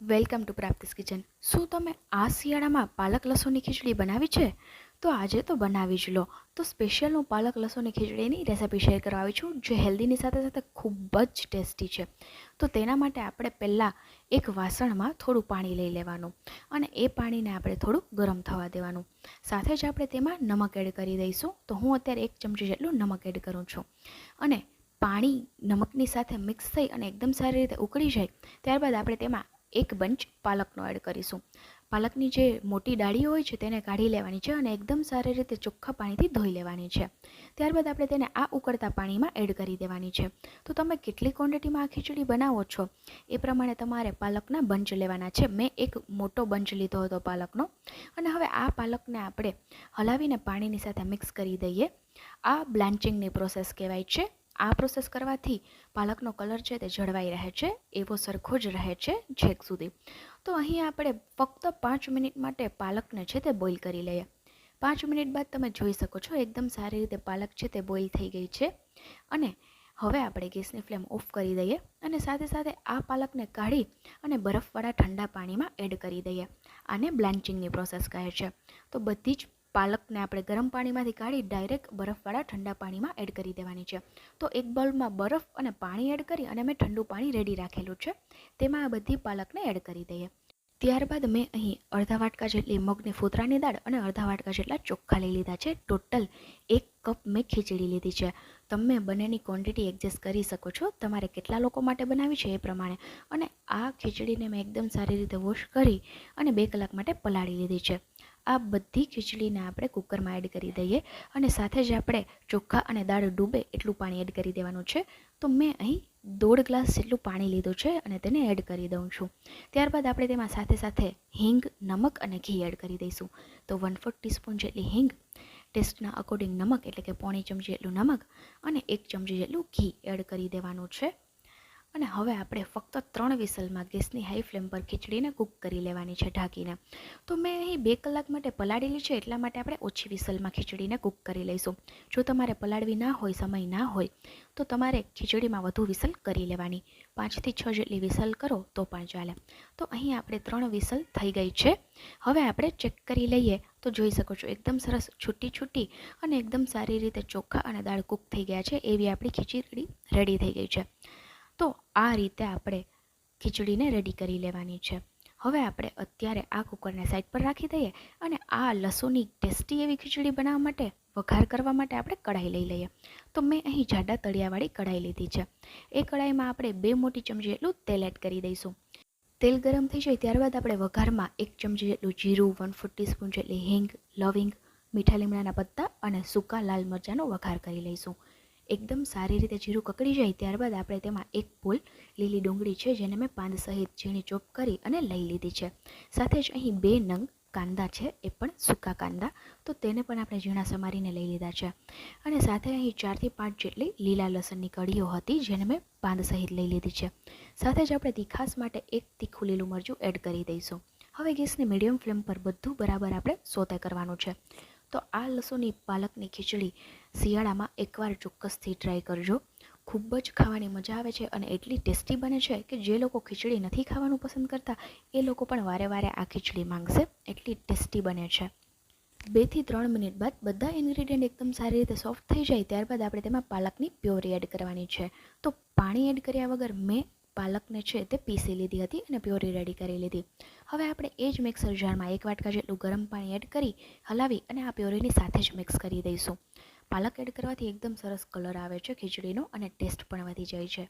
Welcome to પ્રાપ્તિસ kitchen. શું તમે આ શિયાળામાં પાલક લસણની ખીચડી બનાવી છે? તો આજે તો બનાવી જ લો. તો સ્પેશિયલ હું પાલક લસણની ખીચડીની રેસિપી શેર કરવા આવી છું, જે હેલ્ધીની સાથે સાથે ખૂબ જ ટેસ્ટી છે. તો તેના માટે આપણે પહેલાં એક વાસણમાં થોડું પાણી લઈ લેવાનું અને એ પાણીને આપણે થોડું ગરમ થવા દેવાનું. સાથે જ આપણે તેમાં નમક એડ કરી દઈશું. તો હું અત્યારે એક ચમચી જેટલું નમક એડ કરું છું. અને પાણી નમકની સાથે મિક્સ થઈ અને એકદમ સારી રીતે ઉકળી જાય, ત્યારબાદ આપણે તેમાં એક બંચ પાલકનો એડ કરીશું. પાલકની જે મોટી ડાળી હોય છે તેને કાઢી લેવાની છે અને એકદમ સારી રીતે ચોખ્ખા પાણીથી ધોઈ લેવાની છે. ત્યારબાદ આપણે તેને આ ઉકળતા પાણીમાં એડ કરી દેવાની છે. તો તમે કેટલી ક્વોન્ટિટીમાં આ ખીચડી બનાવો છો? એ પ્રમાણે તમારે પાલકના બંચ લેવાના છે. મેં એક મોટો બંચ લીધો હતો પાલકનો. અને હવે આ પાલકને આપણે હલાવીને પાણીની સાથે મિક્સ કરી દઈએ. આ બ્લાન્ચિંગની પ્રોસેસ કહેવાય છે. આ પ્રોસેસ કરવાથી પાલકનો કલર છે તે જળવાઈ રહે છે, એવો સરખો જ રહે છે છેક સુધી. તો અહીં આપણે ફક્ત પાંચ મિનિટ માટે પાલકને છે તે બોઇલ કરી લઈએ. પાંચ મિનિટ બાદ તમે જોઈ શકો છો એકદમ સારી રીતે પાલક છે તે બોઇલ થઈ ગઈ છે. અને હવે આપણે ગેસની ફ્લેમ ઓફ કરી દઈએ અને સાથે સાથે આ પાલકને કાઢી અને બરફવાળા ઠંડા પાણીમાં એડ કરી દઈએ. આને બ્લાન્ચિંગની પ્રોસેસ કહે છે. તો બધી જ પાલકને આપણે ગરમ પાણીમાંથી કાઢી ડાયરેક્ટ બરફવાળા ઠંડા પાણીમાં એડ કરી દેવાની છે. તો એક બોલમાં બરફ અને પાણી એડ કરી અને મેં ઠંડુ પાણી રેડી રાખેલું છે. તેમાં આ બધી પાલકને એડ કરી દઈએ. ત્યારબાદ મેં અહીં અડધા વાટકા જેટલી મગની ફોતરાની દાળ અને અડધા વાટકા જેટલા ચોખ્ખા લઈ લીધા છે. ટોટલ એક કપ મેં ખીચડી લીધી છે. તમે બંનેની ક્વોન્ટિટી એડજસ્ટ કરી શકો છો. તમારે કેટલા લોકો માટે બનાવી છે એ પ્રમાણે. અને આ ખીચડીને મેં એકદમ સારી રીતે વોશ કરી અને બે કલાક માટે પલાળી લીધી છે. આ બધી ખીચડીને આપણે કુકરમાં એડ કરી દઈએ અને સાથે જ આપણે ચોખ્ખા અને દાળ ડૂબે એટલું પાણી એડ કરી દેવાનું છે. તો મેં અહીં દોઢ ગ્લાસ જેટલું પાણી લીધું છે અને તેને એડ કરી દઉં છું. ત્યારબાદ આપણે તેમાં સાથે સાથે હિંગ, નમક અને ઘી એડ કરી દઈશું. તો વન ફોર ટીસ્પૂન જેટલી હિંગ, ટેસ્ટના અકોર્ડિંગ નમક એટલે કે પોણી ચમચી જેટલું નમક અને એક ચમચી જેટલું ઘી એડ કરી દેવાનું છે. અને હવે આપણે ફક્ત ત્રણ વિસલમાં ગેસની હાઈ ફ્લેમ પર ખીચડીને કૂક કરી લેવાની છે ઢાંકીને. તો મેં અહીં બે કલાક માટે પલાળેલી છે, એટલા માટે આપણે ઓછી વિસલમાં ખીચડીને કૂક કરી લઈશું. જો તમારે પલાળવી ના હોય, સમય ના હોય, તો તમારે ખીચડીમાં વધુ વિસલ કરી લેવાની. પાંચથી છ જેટલી વિસલ કરો, તો પણ ચાલે. તો અહીં આપણે ત્રણ વિસલ થઈ ગઈ છે. હવે આપણે ચેક કરી લઈએ. તો જોઈ શકો છો, એકદમ સરસ છૂટી છૂટી અને એકદમ સારી રીતે ચોખ્ખા અને દાળ કૂક થઈ ગયા છે, એવી આપણી ખીચડી રેડી થઈ ગઈ છે. તો આ રીતે આપણે ખીચડીને રેડી કરી લેવાની છે. હવે આપણે અત્યારે આ કુકરને સાઈડ પર રાખી દઈએ અને આ લસુની ટેસ્ટી એવી ખીચડી બનાવવા માટે વઘાર કરવા માટે આપણે કઢાઈ લઈ લઈએ. તો મેં અહીં જાડા તળિયાવાળી કઢાઈ લીધી છે. એ કઢાઈમાં આપણે બે મોટી ચમચી જેટલું તેલ એડ કરી દઈશું. તેલ ગરમ થઈ જાય ત્યારબાદ આપણે વઘારમાં એક ચમચી જેટલું જીરું વન ફોર ટીસ્પૂન જેટલી હિંગ લવિંગ મીઠા લીમડાના પત્તા અને સૂકા લાલ મરચાંનો વઘાર કરી લઈશું. એકદમ સારી રીતે જીરું કકડી જાય ત્યારબાદ આપણે તેમાં એક ફૂલ લીલી ડુંગળી છે, જેને મેં પાંદ સહિત ઝીણી ચોપ કરી અને લઈ લીધી છે. સાથે જ અહીં બે નંગ કાંદા છે, એ પણ સૂકા કાંદા, તો તેને પણ આપણે ઝીણા સમારીને લઈ લીધા છે. અને સાથે અહીં ચારથી પાંચ જેટલી લીલા લસણની કળીઓ હતી, જેને મેં પાંદ સહિત લઈ લીધી છે. સાથે જ આપણે તીખાસ માટે એક તીખું લીલું મરચું એડ કરી દઈશું. હવે ગેસને મીડિયમ ફ્લેમ પર બધું બરાબર આપણે સોતે કરવાનું છે. તો આ લસુની પાલકની ખીચડી શિયાળામાં એકવાર ચોક્કસથી ટ્રાય કરજો. ખૂબ જ ખાવાની મજા આવે છે અને એટલી ટેસ્ટી બને છે કે જે લોકો ખીચડી નથી ખાવાનું પસંદ કરતા, એ લોકો પણ વારે વારે આ ખીચડી માંગશે. એટલી ટેસ્ટી બને છે. બેથી ત્રણ મિનિટ બાદ બધા ઇન્ગ્રીડિયન્ટ એકદમ સારી રીતે સોફ્ટ થઈ જાય, ત્યારબાદ આપણે તેમાં પાલકની પ્યોરી એડ કરવાની છે. તો પાણી એડ કર્યા વગર મેં પાલકને છે તે પીસી લીધી હતી અને પ્યોરી રેડી કરી લીધી. હવે આપણે એ જ મિક્સર જારમાં એક વાટકા જેટલું ગરમ પાણી એડ કરી હલાવી અને આ પ્યોરીની સાથે જ મિક્સ કરી દઈશું. પાલક એડ કરવાથી એકદમ સરસ કલર આવે છે, ખીચડીનો અને ટેસ્ટ પણ વધી જાય છે.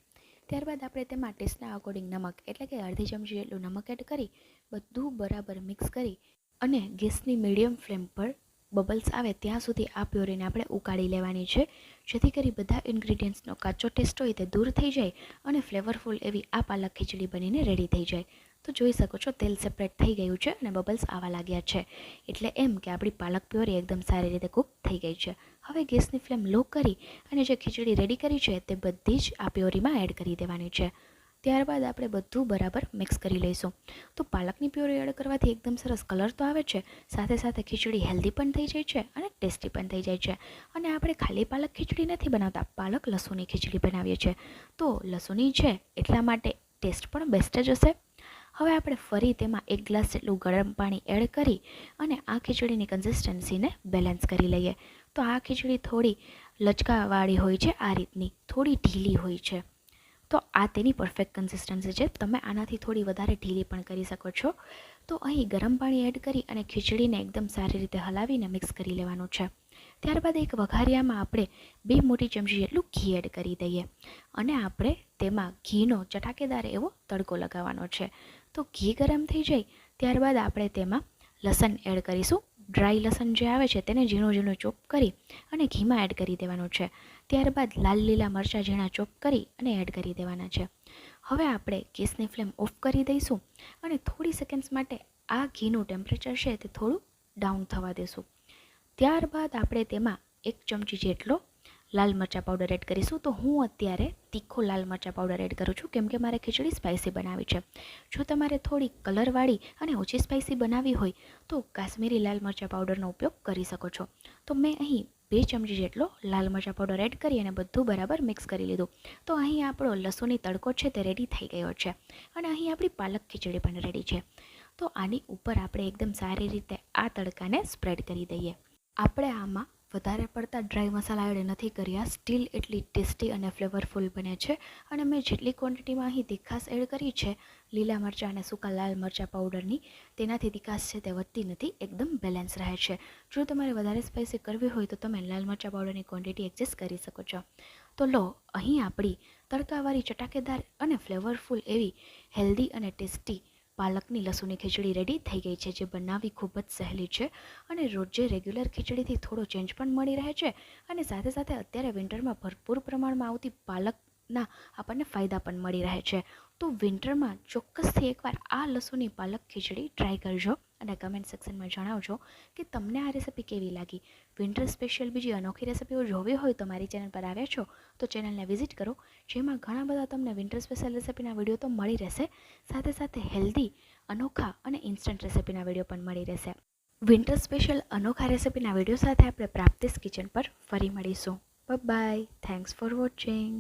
ત્યારબાદ આપણે તેમાં ટેસ્ટના અકોર્ડિંગ નમક એટલે કે અડધી ચમચી જેટલું નમક એડ કરી બધું બરાબર મિક્સ કરી અને ગેસની મીડિયમ ફ્લેમ પર બબલ્સ આવે ત્યાં સુધી આ પ્યોરીને આપણે ઉકાળી લેવાની છે. જેથી કરી બધા ઇન્ગ્રીડિયન્ટ્સનો કાચો ટેસ્ટ હોય તે દૂર થઈ જાય અને ફ્લેવરફુલ એવી આ પાલક ખીચડી બનીને રેડી થઈ જાય. તો જોઈ શકો છો તેલ સેપરેટ થઈ ગયું છે અને બબલ્સ આવવા લાગ્યા છે. એટલે એમ કે આપણી પાલક પ્યોરી એકદમ સારી રીતે કૂક થઈ ગઈ છે. હવે ગેસની ફ્લેમ લો કરી અને જે ખીચડી રેડી કરી છે તે બધી જ આ પ્યોરીમાં એડ કરી દેવાની છે. ત્યારબાદ આપણે બધું બરાબર મિક્સ કરી લઈશું. તો પાલકની પ્યોરી એડ કરવાથી એકદમ સરસ કલર તો આવે છે, સાથે સાથે ખીચડી હેલ્ધી પણ થઈ જાય છે અને ટેસ્ટી પણ થઈ જાય છે. અને આપણે ખાલી પાલક ખીચડી નથી બનાવતા, પાલક લસુની ખીચડી બનાવીએ છીએ. તો લસુની છે એટલા માટે ટેસ્ટ પણ બેસ્ટ જ હશે. હવે આપણે ફરી તેમાં એક ગ્લાસ જેટલું ગરમ પાણી એડ કરી અને આ ખીચડીની કન્સિસ્ટન્સીને બેલેન્સ કરી લઈએ. તો આ ખીચડી થોડી લચકાવાળી હોય છે, આ રીતની થોડી ઢીલી હોય છે. તો આ તેની પરફેક્ટ કન્સિસ્ટન્સી છે. તમે આનાથી થોડી વધારે ઢીલી પણ કરી શકો છો. તો અહીં ગરમ પાણી એડ કરી અને ખીચડીને એકદમ સારી રીતે હલાવીને મિક્સ કરી લેવાનું છે. ત્યારબાદ એક વઘારિયામાં આપણે બે મોટી ચમચી જેટલું ઘી એડ કરી દઈએ. અને આપણે તેમાં ઘીનો ચટાકેદાર એવો તડકો લગાવવાનો છે. તો ઘી ગરમ થઈ જાય, ત્યારબાદ આપણે તેમાં લસણ એડ કરીશું. ડ્રાય લસણ જે આવે છે તેને ઝીણું ઝીણું ચોપ કરી અને ઘીમાં એડ કરી દેવાનું છે. ત્યારબાદ લાલ લીલા મરચાં ઝીણા ચોપ કરી અને એડ કરી દેવાના છે. હવે આપણે ગેસની ફ્લેમ ઓફ કરી દઈશું અને થોડી સેકન્ડ્સ માટે આ ઘીનું ટેમ્પરેચર છે તે થોડું ડાઉન થવા દેશું. ત્યારબાદ આપણે તેમાં એક ચમચી જેટલો લાલ મરચાં પાવડર એડ કરીશું. તો હું અત્યારે તીખો લાલ મરચાં પાવડર એડ કરું છું. કેમ કે મારે ખીચડી સ્પાઇસી બનાવી છે. જો તમારે થોડી કલરવાળી અને ઓછી સ્પાઇસી બનાવવી હોય, તો કાશ્મીરી લાલ મરચાં પાવડરનો ઉપયોગ કરી શકો છો. તો મેં અહીં બે ચમચી જેટલો લાલ મરચાં પાવડર એડ કરી અને બધું બરાબર મિક્સ કરી લીધું. તો અહીં આપણો લસુની તડકો છે તે રેડી થઈ ગયો છે. અને અહીં આપણી પાલક ખીચડી પણ રેડી છે. તો આની ઉપર આપણે એકદમ સારી રીતે આ તડકાને સ્પ્રેડ કરી દઈએ. આપણે આમાં વધારે પડતા ડ્રાય મસાલા એડ નથી કર્યા. સ્ટીલ એટલી ટેસ્ટી અને ફ્લેવરફુલ બને છે. અને મેં જેટલી ક્વોન્ટિટીમાં અહીં તીખાસ એડ કરી છે, લીલા મરચાં અને સૂકા લાલ મરચાં પાવડરની તેનાથી તીખાસ છે તે વધતી નથી, એકદમ બેલેન્સ રહે છે. જો તમારે વધારે સ્પાઇસી કરવી હોય તો તમે લાલ મરચાં પાવડરની ક્વોન્ટિટી એડજસ્ટ કરી શકો છો. તો લો, અહીં આપણી તડકાવાળી ચટાકેદાર અને ફ્લેવરફુલ એવી હેલ્ધી અને ટેસ્ટી પાલકની લસુની ખીચડી રેડી થઈ ગઈ છે, જે બનાવવી ખૂબ જ સહેલી છે અને રોજે રેગ્યુલર ખીચડીથી થોડો ચેન્જ પણ મળી રહે છે અને સાથે સાથે અત્યારે વિન્ટરમાં ભરપૂર પ્રમાણમાં આવતી પાલકના આપણને ફાયદા પણ મળી રહે છે. તો વિન્ટરમાં ચોક્કસથી એકવાર આ લસુની પાલક ખીચડી ટ્રાય કરજો અને કમેન્ટ સેક્શનમાં જણાવજો કે તમને આ રેસિપી કેવી લાગી. વિન્ટર સ્પેશિયલ બીજી અનોખી રેસિપીઓ જોવી હોય તો મારી ચેનલ પર આવ્યા છો તો ચેનલને વિઝિટ કરો, જેમાં ઘણા બધા તમને વિન્ટર સ્પેશિયલ રેસિપીના વીડિયો તો મળી રહેશે. સાથે સાથે હેલ્ધી અનોખા અને ઇન્સ્ટન્ટ રેસિપીના વીડિયો પણ મળી રહેશે. વિન્ટર સ્પેશિયલ અનોખા રેસિપીના વીડિયો સાથે આપણે પ્રાપ્તિસ કિચન પર ફરી મળીશું. By thanks for watching